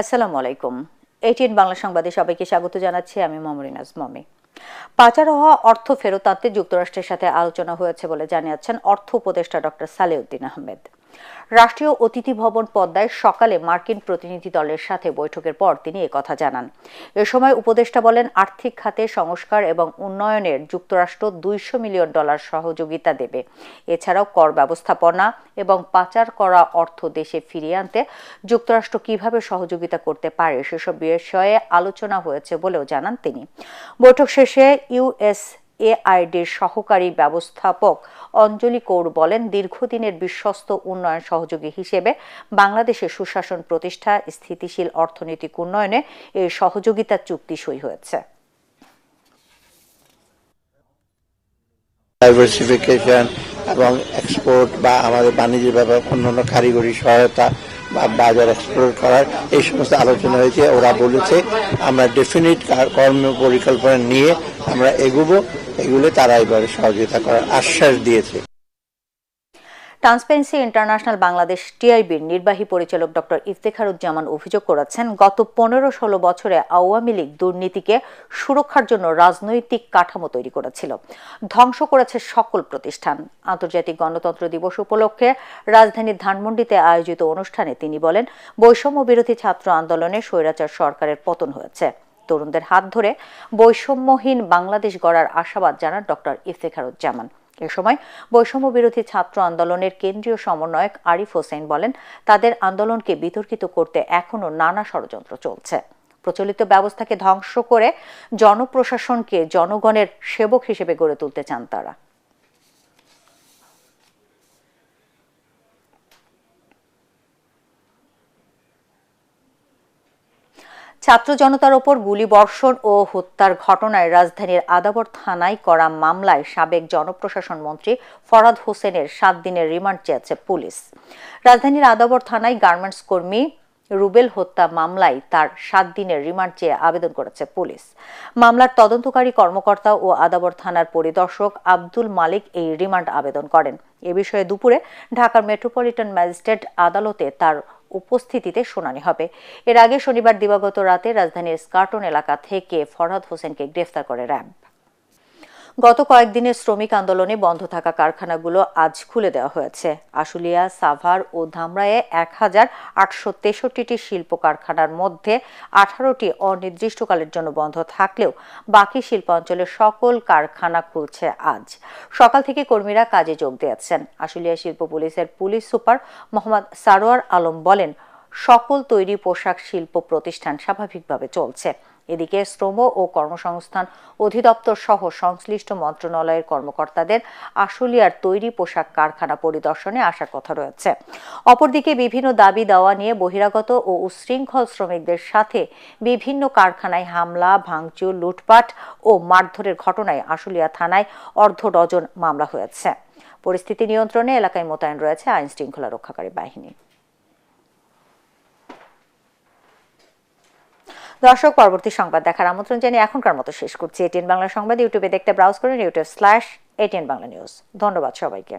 আসসালামু আলাইকুম। এইটিন বাংলা সংবাদে সবাইকে স্বাগত জানাচ্ছি। আমি মমরিনাজ মমি পাচার হওয়া অর্থ ফেরত আনতে যুক্তরাষ্ট্রের সাথে আলোচনা হয়েছে বলে জানিয়েছেন অর্থ উপদেষ্টা ডক্টর সালেউদ্দিন আহমেদ। রাষ্ট্রীয় অতিথি ভবন পদ্মায় সকালে মার্কিন প্রতিনিধি দলের সাথে বৈঠকের পর তিনি কথা জানান। এ সময় উপদেষ্টা বলেন, আর্থিক খাতে সংস্কার এবং উন্নয়নের যুক্তরাষ্ট্র দুইশো মিলিয়ন ডলার সহযোগিতা দেবে। এছাড়াও কর ব্যবস্থাপনা এবং পাচার করা অর্থ দেশে ফিরিয়ে আনতে যুক্তরাষ্ট্র কীভাবে সহযোগিতা করতে পারে সেসব বিষয়ে আলোচনা হয়েছে বলেও জানান তিনি। বৈঠক শেষে ইউএস এআইডির সহকারী ব্যবস্থাপক অঞ্জলি কৌর বলেন, দীর্ঘদিনের বিশ্বস্ত উন্নয়ন সহযোগী হিসেবে বাংলাদেশের সুশাসন প্রতিষ্ঠা, স্থিতিশীল অর্থনৈতিক উন্নয়নে এই সহযোগিতা চুক্তি সই হয়েছে। ডাইভার্সিফিকেশন এবং এক্সপোর্ট বা আমাদের বাণিজ্য ব্যাপার, অন্যান্য কারিগরি সহায়তা বাজার এক্সপ্লোর করার এই সমস্ত আলোচনা হয়েছে। ওরা বলেছে, আমরা ডেফিনিট কর্ম পরিকল্পনা নিয়ে আমরা এগুবো, এগুলো তারা এবারে সহযোগিতা করার আশ্বাস দিয়েছে। ট্রান্সপারেন্সি ইন্টারন্যাশনাল বাংলাদেশ টিআইবির নির্বাহী পরিচালক ডক্টর ইফতেখারুজ্জামান অভিযোগ করেছেন, গত পনেরো ষোলো বছরে আওয়ামী লীগ দুর্নীতিকে সুরক্ষার জন্য রাজনৈতিক কাঠামো তৈরি করেছিল। ধ্বংস করেছে সকল প্রতিষ্ঠান। আন্তর্জাতিক গণতন্ত্র দিবস উপলক্ষে রাজধানীর ধানমন্ডিতে আয়োজিত অনুষ্ঠানে তিনি বলেন, বৈষম্য বিরোধী ছাত্র আন্দোলনে স্বৈরাচার সরকারের পতন হয়েছে। তরুণদের হাত ধরে বৈষম্যহীন বাংলাদেশ গড়ার আশাবাদ জানান ডক্টর ইফতেখারুজ্জামান। এ সময় বৈষম্য বিরোধী ছাত্র আন্দোলনের কেন্দ্রীয় সমন্বয়ক আরিফ হোসেন বলেন, তাদের আন্দোলনকে বিতর্কিত করতে এখনও নানা ষড়যন্ত্র চলছে। প্রচলিত ব্যবস্থাকে ধ্বংস করে জনপ্রশাসনকে জনগণের সেবক হিসেবে গড়ে তুলতে চান তারা। ছাত্র জনতার ওপর গুলিবর্ষণ ও হত্যার ঘটনায় রাজধানীর আদাবর থানায় করা মামলায় সাবেক জনপ্রশাসন মন্ত্রী ফরাদ হোসেনের সাত দিনের রিমান্ড চেয়েছে পুলিশ। রাজধানীর আদাবর থানায় গার্মেন্টস কর্মী রুবেল হত্যা মামলায় তার সাত দিনের রিমান্ড চেয়ে আবেদন করেছে পুলিশ। মামলার তদন্তকারী কর্মকর্তা ও আদাবর থানার পরিদর্শক আব্দুল মালিক এই রিমান্ড আবেদন করেন। এ বিষয়ে দুপুরে ঢাকার মেট্রোপলিটন ম্যাজিস্ট্রেট আদালতে তার উপস্থিতিতে শুনানি হবে। এর আগে শনিবার দিবাগত রাতে রাজধানীর স্কার্টন এলাকা থেকে ফরহাদ হোসেনকে গ্রেফতার করে র্যাব। গত কয়েকদিনের শ্রমিক আন্দোলনে বন্ধ থাকা কারখানাগুলো আজ খুলে দেওয়া হয়েছে। আশুলিয়া, সাভার ও ধামরায়ে এক হাজার আটশো তেষট্টিটি শিল্প কারখানার মধ্যে আঠারোটি অনির্দিষ্টকালের জন্য বন্ধ থাকলেও বাকি শিল্পাঞ্চলের সকল কারখানা খুলছে আজ। সকাল থেকে কর্মীরা কাজে যোগ দিয়েছেন। আশুলিয়া শিল্প পুলিশের পুলিশ সুপার মোহাম্মদ সারোয়ার আলম বলেন সকল তৈরি পোশাক শিল্প প্রতিষ্ঠান স্বাভাবিকভাবে চলছে। এদিকে শ্রম ও কর্মসংস্থান অধিদপ্তর সহ সংশ্লিষ্ট মন্ত্রণালয়ের কর্মকর্তাদের আশুলিয়ার তৈরি পোশাক কারখানা পরিদর্শনে আসার কথা রয়েছে। অপরদিকে বিভিন্ন দাবি দেওয়া নিয়ে বহিরাগত ও উশৃঙ্খল শ্রমিকদের সাথে বিভিন্ন কারখানায় হামলা, ভাঙচুর, লুটপাট ও মারধরের ঘটনায় আশুলিয়া থানায় অর্ধ ডজন মামলা হয়েছে। পরিস্থিতি নিয়ন্ত্রণে এলাকায় মোতায়েন রয়েছে আইন শৃঙ্খলা রক্ষাকারী বাহিনী। দর্শক, পরবর্তী সংবাদ দেখার আমন্ত্রণ জানিয়ে এখনকার মতো শেষ করছি এটিএন বাংলা সংবাদ। ইউটিউবে দেখতে ব্রাউজ করুন YouTube slash ATN Bangla news ধন্যবাদ সবাইকে।